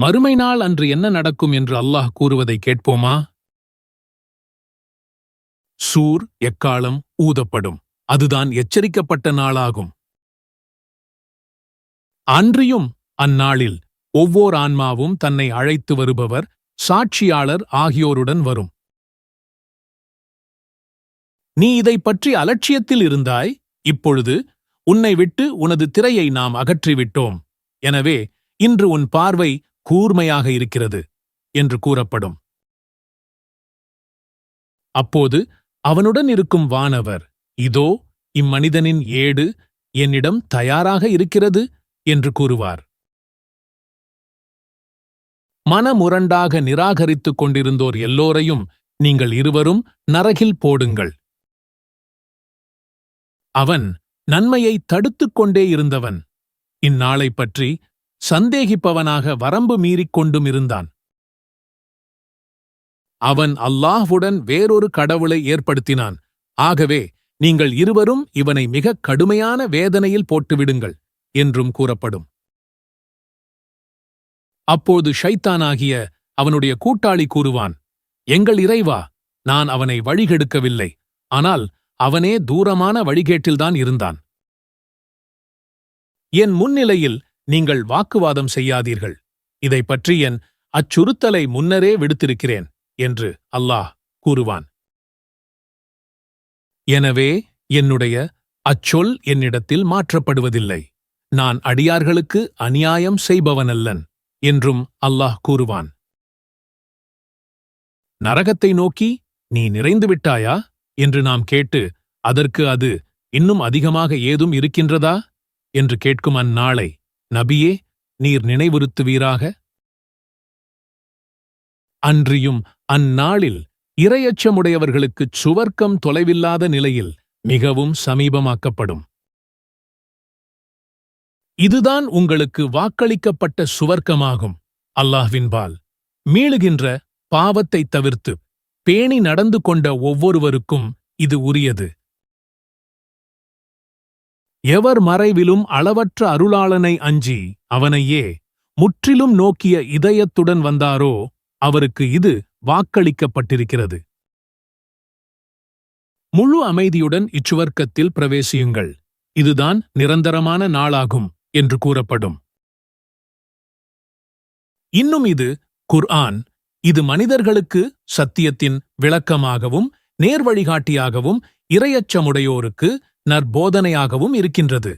மறுமை நாள் அன்று என்ன நடக்கும் என்று அல்லாஹ் கூறுவதை கேட்போமா? சூர் எக்காலம் ஊதப்படும். அதுதான் எச்சரிக்கப்பட்ட நாளாகும். அன்றியும் அந்நாளில் ஒவ்வோர் ஆன்மாவும் தன்னை அழைத்து வருபவர் சாட்சியாளர் ஆகியோருடன் வரும். நீ இதைப் பற்றி அலட்சியத்தில் இருந்தாய்? இப்பொழுது உன்னை விட்டு உனது திரையை நாம் அகற்றிவிட்டோம். எனவே இன்று உன் பார்வை கூர்மையாக இருக்கிறது என்று கூறப்படும். அப்போது அவனுடன் இருக்கும் வானவர் இதோ இம்மனிதனின் ஏடு என்னிடம் தயாராக இருக்கிறது என்று கூறுவார். மனமுரண்டாக நிராகரித்துக் கொண்டிருந்தோர் எல்லோரையும் நீங்கள் இருவரும் நரகில் போடுங்கள். அவன் நன்மையை தடுத்துக் கொண்டே இருந்தவன். இந்நாளைப் பற்றி சந்தேகிப்பவனாக வரம்பு மீறிக் கொண்டும் இருந்தான். அவன் அல்லாஹ்வுடன் வேறொரு கடவுளை ஏற்படுத்தினான். ஆகவே நீங்கள் இருவரும் இவனை மிகக் கடுமையான வேதனையில் போட்டுவிடுங்கள் என்றும் கூறப்படும். அப்போது ஷைத்தானாகிய அவனுடைய கூட்டாளி கூறுவான் எங்கள் இறைவா நான் அவனை வழிகெடுக்கவில்லை. ஆனால் அவனே தூரமான வழிகேட்டில்தான் இருந்தான். என் முன்னிலையில் நீங்கள் வாக்குவாதம் செய்யாதீர்கள். இதைப் பற்றி என் அச்சுறுத்தலை முன்னரே விடுத்திருக்கிறேன் என்று அல்லாஹ் கூறுவான். எனவே என்னுடைய அச்சொல் என்னிடத்தில் மாற்றப்படுவதில்லை. நான் அடியார்களுக்கு அநியாயம் செய்பவனல்லன் என்றும் அல்லாஹ் கூறுவான். நரகத்தை நோக்கி நீ நிறைந்து விட்டாயா? என்று நாம் கேட்டு அதற்கு அது இன்னும் அதிகமாக ஏதும் இருக்கின்றதா? என்று கேட்கும் அந்நாளை நபியே நீர் நினைவுறுத்துவீராக. அன்றியும் அந்நாளில் இரையச்சமுடையவர்களுக்குச் சுவர்க்கம் தொலைவில்லாத நிலையில் மிகவும் சமீபமாக்கப்படும். இதுதான் உங்களுக்கு வாக்களிக்கப்பட்ட சுவர்க்கமாகும் அல்லாஹ்வின்பால் மீளுகின்ற பாவத்தைத் தவிர்த்து பேணி நடந்து கொண்ட ஒவ்வொருவருக்கும் இது உரியது. எவர் மறைவிலும் அளவற்ற அருளாளனை அஞ்சி அவனையே முற்றிலும் நோக்கிய இதயத்துடன் வந்தாரோ அவருக்கு இது வாக்களிக்கப்பட்டிருக்கிறது. முழு அமைதியுடன் இச்சுவர்க்கத்தில் பிரவேசியுங்கள். இதுதான் நிரந்தரமான நாளாகும் என்று கூறப்படும். இன்னும் இது குர்ஆன். இது மனிதர்களுக்கு சத்தியத்தின் விளக்கமாகவும் நேர்வழிகாட்டியாகவும் இரையச்சமுடையோருக்கு நற்போதனையாகவும் இருக்கின்றது.